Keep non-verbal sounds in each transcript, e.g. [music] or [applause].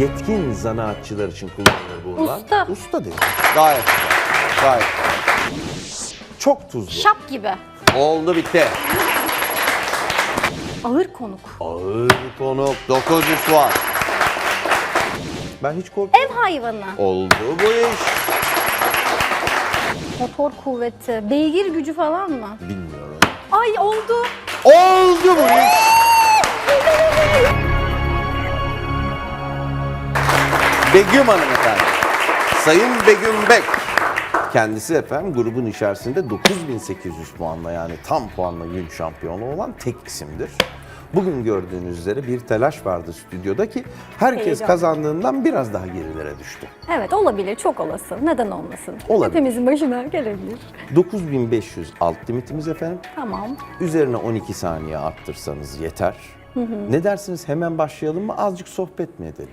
Yetkin zanaatçılar için kullanılır bu unlar. Usta. Usta değil. Gayet güzel. Gayet güzel. Çok tuzlu. Şap gibi. Oldu bitti. Ağır konuk. Ağır konuk 900 puan. Ben hiç korkmuyorum. Ev hayvanı. Oldu bu iş. Motor kuvveti. Beygir gücü falan mı? Bilmiyorum. Ay oldu. Oldu bu iş. Begüm hanımefendi. Sayın Begüm Bek. Kendisi efendim grubun içerisinde 9800 puanla yani tam puanla gün şampiyonu olan tek isimdir. Bugün gördüğünüz üzere bir telaş vardı stüdyoda ki herkes Heyecan. kazandığından biraz daha gerilere düştü. Evet olabilir. Çok olası. Neden olmasın? Olabilir. Hepimizin başına gelebilir. 9500 alt limitimiz efendim. Tamam. Üzerine 12 saniye arttırsanız yeter. Ne dersiniz hemen başlayalım mı azıcık sohbet mi edelim?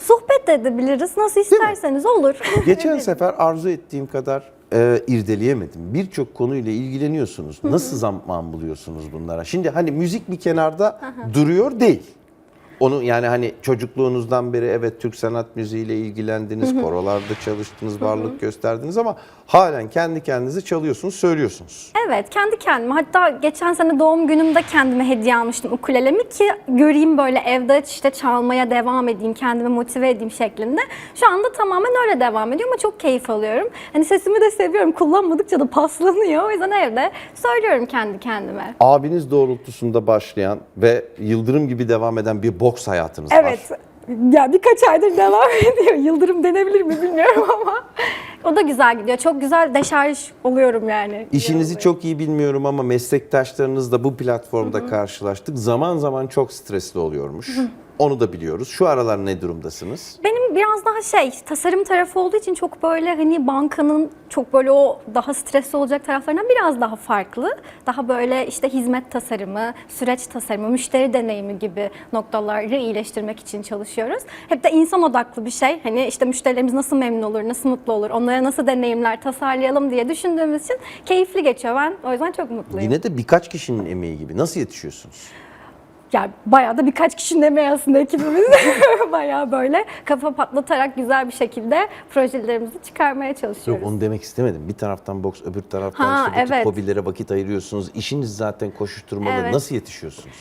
Sohbet de edebiliriz. Nasıl isterseniz olur. [laughs] Geçen sefer arzu ettiğim kadar e, irdeleyemedim. Birçok konuyla ilgileniyorsunuz. Nasıl zaman buluyorsunuz bunlara? Şimdi hani müzik bir kenarda duruyor değil. Onu yani hani çocukluğunuzdan beri evet Türk sanat müziğiyle ilgilendiniz, korolarda çalıştınız, varlık gösterdiniz ama halen kendi kendinize çalıyorsunuz, söylüyorsunuz. Evet, kendi kendime. Hatta geçen sene doğum günümde kendime hediye almıştım ukulelemi ki göreyim böyle evde işte çalmaya devam edeyim, kendimi motive edeyim şeklinde. Şu anda tamamen öyle devam ediyor ama çok keyif alıyorum. Hani sesimi de seviyorum. Kullanmadıkça da paslanıyor. O yüzden evde söylüyorum kendi kendime. Abiniz doğrultusunda başlayan ve yıldırım gibi devam eden bir boks hayatınız var. Evet. Ya birkaç aydır devam [laughs] ediyor. Yıldırım denebilir mi bilmiyorum [laughs] ama. O da güzel gidiyor. Çok güzel deşarj oluyorum yani. İşinizi çok iyi bilmiyorum ama meslektaşlarınızla bu platformda karşılaştık. Zaman zaman çok stresli oluyormuş. Onu da biliyoruz. Şu aralar ne durumdasınız? Benim biraz daha şey, tasarım tarafı olduğu için çok böyle hani bankanın çok böyle o daha stresli olacak taraflarından biraz daha farklı. Daha böyle işte hizmet tasarımı, süreç tasarımı, müşteri deneyimi gibi noktaları iyileştirmek için çalışıyoruz. Hep de insan odaklı bir şey. Hani işte müşterilerimiz nasıl memnun olur, nasıl mutlu olur, onlara nasıl deneyimler tasarlayalım diye düşündüğümüz için keyifli geçiyor. Ben o yüzden çok mutluyum. Yine de birkaç kişinin emeği gibi. Nasıl yetişiyorsunuz? Yani bayağı da birkaç kişinin emeği aslında ekibimiz. [laughs] bayağı böyle kafa patlatarak güzel bir şekilde projelerimizi çıkarmaya Yok çalışıyoruz. onu demek istemedim. Bir taraftan boks, öbür taraftan Ha, işte evet. hobilere vakit ayırıyorsunuz. İşiniz zaten koşuşturmalı. Evet. Nasıl yetişiyorsunuz?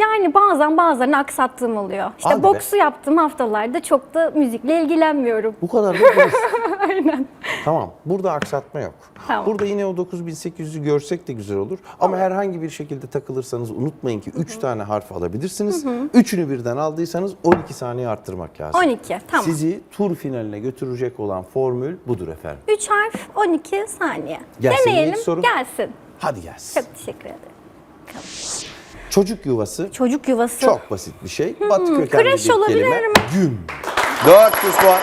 Yani bazen bazılarını aksattığım oluyor. İşte Hadi be. boksu yaptığım haftalarda çok da müzikle ilgilenmiyorum. Bu kadar da değil. [laughs] Aynen. Tamam. Burada aksatma yok. Tamam. Burada yine o 9800'ü görsek de güzel olur. Ama herhangi bir şekilde takılırsanız unutmayın ki 3 tane harf alabilirsiniz. Üçünü birden aldıysanız 12 saniye arttırmak lazım. 12 tamam. Sizi tur finaline götürecek olan formül budur efendim. 3 harf 12 saniye. Gelsin mi Deneyelim soru? gelsin. Hadi gelsin. Çok teşekkür ederim. Çocuk yuvası Çocuk yuvası. çok basit bir şey. Batı kökenli kreş bir olabilir kelime. mi? Gün. 400 puan.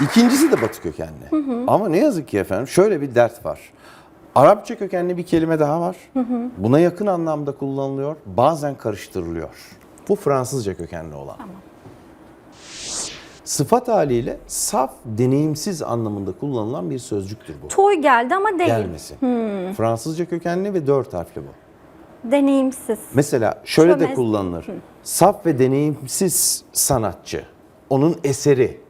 İkincisi de batı kökenli. Ama ne yazık ki efendim şöyle bir dert var. Arapça kökenli bir kelime daha var. Buna yakın anlamda kullanılıyor. Bazen karıştırılıyor. Bu Fransızca kökenli olan. Sıfat haliyle saf, deneyimsiz anlamında kullanılan bir sözcüktür bu. Toy geldi ama değil. Gelmesi. Fransızca kökenli ve dört harfli bu. Deneyimsiz. Mesela şöyle de Çömez. kullanılır. Saf ve deneyimsiz sanatçı. Onun eseri.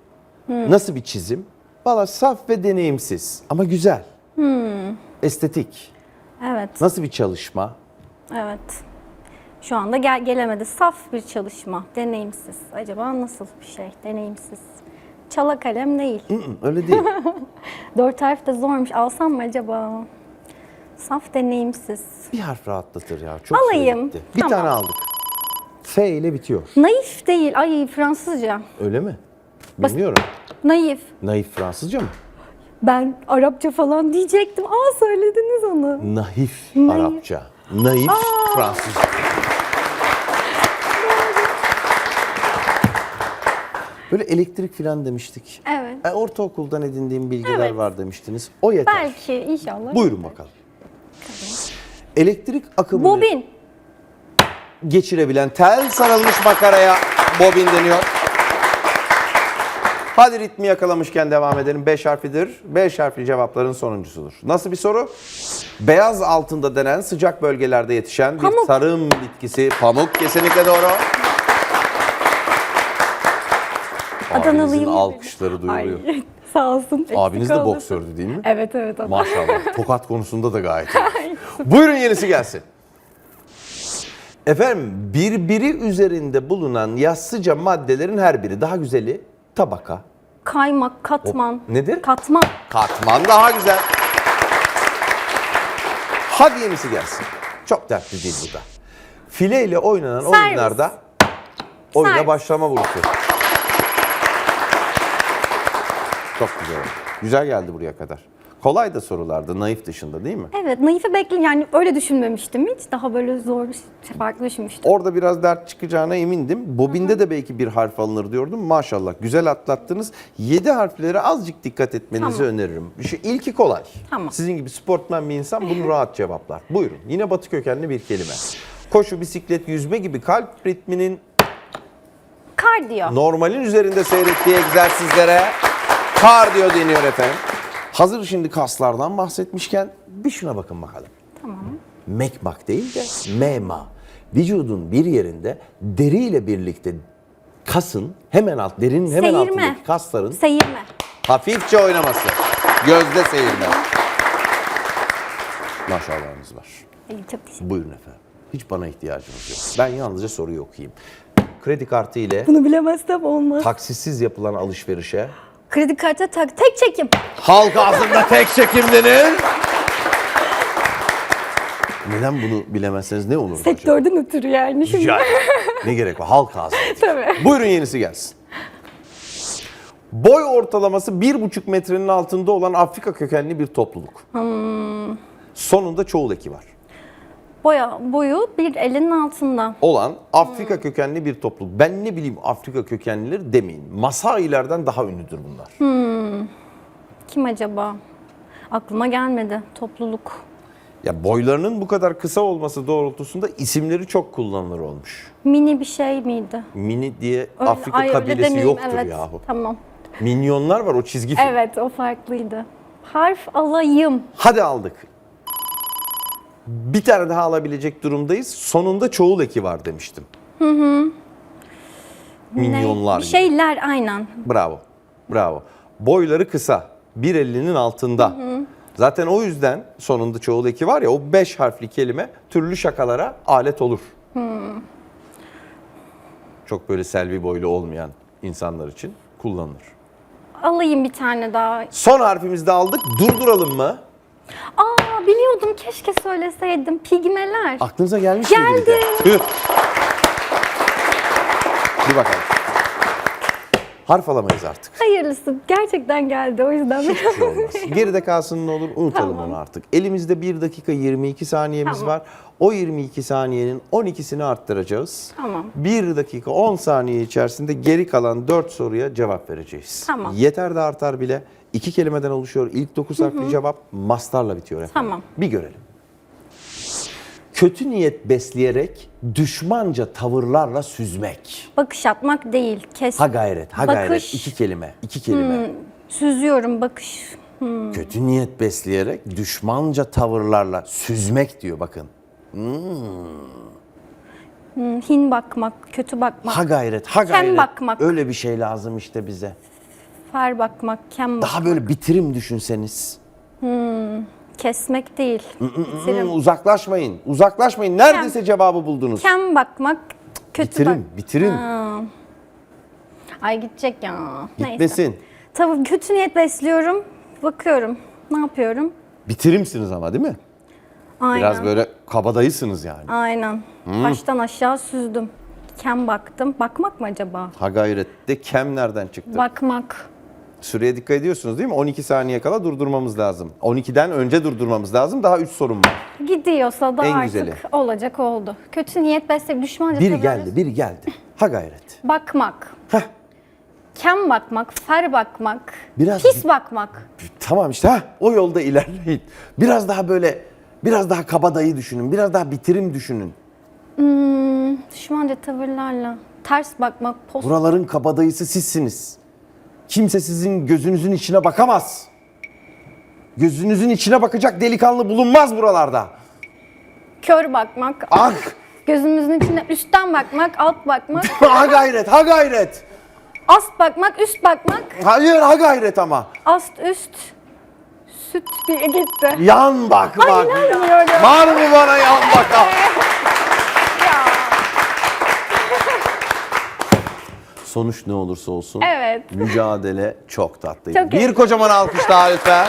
Nasıl bir çizim? Valla saf ve deneyimsiz ama güzel. Estetik. Evet. Nasıl bir çalışma? Evet. Şu anda gel gelemedi. Saf bir çalışma. Deneyimsiz. Acaba nasıl bir şey? Deneyimsiz. Çala kalem değil. Öyle değil. [laughs] Dört harf de zormuş. Alsam mı acaba? Saf deneyimsiz. bir harf rahatlatır ya. Çok Alayım. Bir Tamam. tane aldık. F ile bitiyor. Naif değil. Ay Fransızca. Öyle mi? Bilmiyorum. Naif. Naif Fransızca mı? Ben Arapça falan diyecektim. Aa söylediniz onu. Naif. Arapça. Naif Fransızca. Böyle elektrik falan demiştik. Evet. E, ortaokuldan edindiğim bilgiler Evet. var demiştiniz. O yeter. Belki inşallah. Buyurun bakalım. Elektrik akımını Bobin. geçirebilen tel sarılmış makaraya bobin deniyor. Hadi ritmi yakalamışken devam edelim. 5 harflidir. 5 harfli cevapların sonuncusudur. Nasıl bir soru? Beyaz altında denen sıcak bölgelerde yetişen bir Pamuk. tarım bitkisi. Pamuk kesinlikle doğru. Adanalıyım. alkışları duyuluyor. Ay, [laughs] sağ olsun. Abiniz de boksördü değil mi? Evet evet. o da. Maşallah. [laughs] Tokat konusunda da gayet iyi. Buyurun yenisi gelsin. Efendim birbiri üzerinde bulunan yassıca maddelerin her biri daha güzeli tabaka. Kaymak, katman. Nedir? Katman. Katman daha güzel. Hadi yenisi gelsin. Çok dertli değil bu da. Fileyle oynanan Servis. oyunlarda oyuna Servis. başlama vuruşu. Çok güzel oldu. Güzel geldi buraya kadar. Kolay da sorulardı naif dışında değil mi? Evet, Naif'i bekle yani öyle düşünmemiştim hiç. Daha böyle zor, şey, farklı düşünmüştüm. Orada biraz dert çıkacağına emindim. Bobinde de belki bir harf alınır diyordum. Maşallah güzel atlattınız. 7 harflere azıcık dikkat etmenizi Tamam. öneririm. Şu ilki kolay. Tamam. Sizin gibi sportman bir insan bunu [laughs] rahat cevaplar. Buyurun. Yine batı kökenli bir kelime. Koşu, bisiklet, yüzme gibi kalp ritminin Kardiyo. normalin üzerinde seyrettiği egzersizlere kardiyo deniyor efendim. Hazır şimdi kaslardan bahsetmişken bir şuna bakın bakalım. Tamam. Mekmak değil de mema. Vücudun bir yerinde deriyle birlikte kasın hemen alt, derinin hemen Seyirme. altındaki kasların Seyirme. hafifçe oynaması. Gözde seyirme. Maşallahınız var. İyi, çok teşekkür Buyurun efendim. Hiç bana ihtiyacınız yok. Ben yalnızca soruyu okuyayım. Kredi kartı ile Bunu bilemezsem olmaz. taksitsiz yapılan alışverişe Kredi kartı tak tek çekim. halk ağzında tek çekim denir. Neden bunu bilemezseniz ne olur acaba? Sektörden ötürü yani şimdi. Rica ederim. ne gerek var? Halk ağzı. Tabii. Buyurun yenisi gelsin. Boy ortalaması bir buçuk metrenin altında olan Afrika kökenli bir topluluk. Hmm. Sonunda çoğul eki var. Boya, boyu bir elin altında. Olan Afrika kökenli bir topluluk. Ben ne bileyim Afrika kökenlileri demeyin. Masailerden daha ünlüdür bunlar. Kim acaba? Aklıma gelmedi. Topluluk. Ya boylarının bu kadar kısa olması doğrultusunda isimleri çok kullanılır olmuş. Mini bir şey miydi? Mini diye Öyle- Afrika ay, kabilesi yoktur evet. yahu. Tamam. Minyonlar var o çizgi film. Evet o farklıydı. Harf alayım. Hadi aldık. Bir tane daha alabilecek durumdayız. Sonunda çoğul eki var demiştim. Minyonlar Bir gibi. şeyler aynen. Bravo. Bravo. Boyları kısa. 1.50'nin altında. Zaten o yüzden sonunda çoğul eki var ya o 5 harfli kelime türlü şakalara alet olur. Çok böyle selvi boylu olmayan insanlar için kullanılır. Alayım bir tane daha. Son harfimizi de aldık. Durduralım mı? Aa biliyordum keşke söyleseydim. Pigmeler. Aklınıza gelmiş miydi bir de? Geldi. Tüh. Bir bakalım. Harf alamayız artık. Hayırlısı. Gerçekten geldi o yüzden. Hiçbir şey [laughs] olmaz. Geride kalsın ne olur unutalım Tamam. onu artık. Elimizde 1 dakika 22 saniyemiz Tamam. var. O 22 saniyenin 12'sini arttıracağız. Tamam. 1 dakika 10 saniye içerisinde geri kalan 4 soruya cevap vereceğiz. Tamam. Yeter de artar bile. İki kelimeden oluşuyor. İlk 9 harfli cevap mastarla bitiyor efendim. Tamam. Bir görelim. Kötü niyet besleyerek düşmanca tavırlarla süzmek. Bakış atmak değil. Kes. Ha gayret, ha gayret. Bakış. İki kelime, iki kelime. Süzüyorum bakış. Kötü niyet besleyerek düşmanca tavırlarla süzmek diyor bakın. Hmm, Hin bakmak, kötü bakmak, Ha gayret, ha Kem gayret. bakmak. Öyle bir şey lazım işte bize. fer bakmak, kem bakmak. Daha böyle bitirim düşünseniz. Kesmek değil. Bitirim. Hmm, uzaklaşmayın, uzaklaşmayın. Neredeyse cevabı buldunuz. Kem bakmak, kötü Bitirim, bak. bitirim. Ay gidecek ya. Neyse. Gitmesin. Tabii kötü niyet besliyorum. Bakıyorum. Ne yapıyorum? Bitirimsiniz ama değil mi? Aynen. Biraz böyle kabadayısınız yani. Aynen. Baştan aşağı süzdüm. Kem baktım. Bakmak mı acaba? Ha gayret de kem nereden çıktı? Bakmak. Süreye dikkat ediyorsunuz değil mi? 12 saniye kala durdurmamız lazım. 12'den önce durdurmamız lazım. Daha 3 sorum var. Gidiyorsa da En artık güzeli. olacak oldu. Kötü niyet besleyip düşmanca Biri geldi, biri geldi. Ha gayret. Bakmak. Heh. Kem bakmak, fer bakmak, Biraz- pis bakmak. Tamam işte ha o yolda ilerleyin. Biraz daha böyle biraz daha kabadayı düşünün. Biraz daha bitirim düşünün. Düşmanca tavırlarla. Ters bakmak, post. Buraların kabadayısı sizsiniz. Kimse sizin gözünüzün içine bakamaz. Gözünüzün içine bakacak delikanlı bulunmaz buralarda. Kör bakmak. Ah! Gözümüzün içine üstten bakmak, alt bakmak. [laughs] ha gayret, ha gayret. Ast bakmak, üst bakmak, Hayır ha gayret ama. ast üst, süt bir gitti. Yan bakmak. Ay, inanmıyorum. Var mı bana yan bakan? Sonuç ne olursa olsun. Evet. Mücadele çok tatlıydı. Çok bir iyi. kocaman alkış daha lütfen.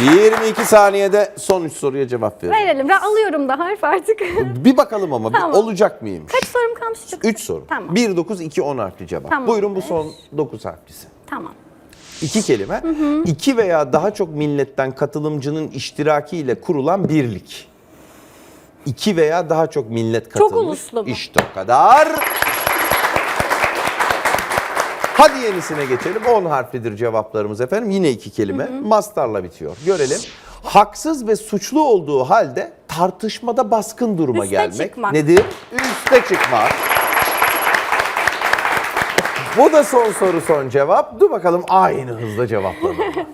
22 saniyede son 3 soruya cevap verin. Verelim. Ben alıyorum da harf artık. Bir bakalım ama bir Tamam. olacak mıymış? Kaç sorum kalmıştı? 3 soru. Tamam. 1, 9, 2, 10 harfli cevap. Tamam. Buyurun bu son 9 harflisi. Tamam. İki kelime. İki veya daha çok milletten katılımcının iştirakiyle kurulan birlik. İki veya daha çok millet katılmış. uluslu mu? İşte o kadar. Hadi yenisine geçelim. 10 harflidir cevaplarımız efendim. Yine iki kelime. Mastarla bitiyor. Görelim. Haksız ve suçlu olduğu halde tartışmada baskın duruma Üste gelmek. çıkmak. Nedir? Üste çıkmak. Bu da son soru son cevap. Dur bakalım aynı hızla cevaplanalım. [laughs]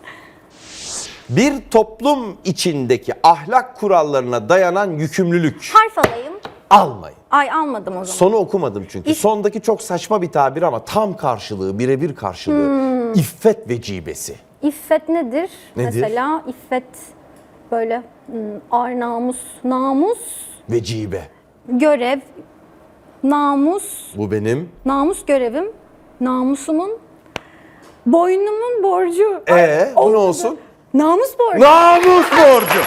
Bir toplum içindeki ahlak kurallarına dayanan yükümlülük. Harf alayım. Almayın. Ay almadım o zaman. Sonu okumadım çünkü. İf- Sondaki çok saçma bir tabir ama tam karşılığı, birebir karşılığı. Hmm. İffet vecibesi. İffet nedir? Nedir? Mesela iffet böyle hmm, ar namus, namus, Vecibe. görev, namus, Bu benim. namus görevim, namusumun, boynumun borcu. Ee, o ne olsun? Namus borcu. Namus borcu.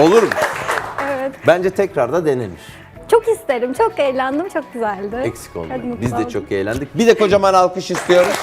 Olur mu? Evet. Bence tekrar da denenir. Çok isterim, çok eğlendim, çok güzeldi. Eksik Hadi olmayın. mutlu Biz de çok eğlendik. Bir de kocaman alkış istiyoruz.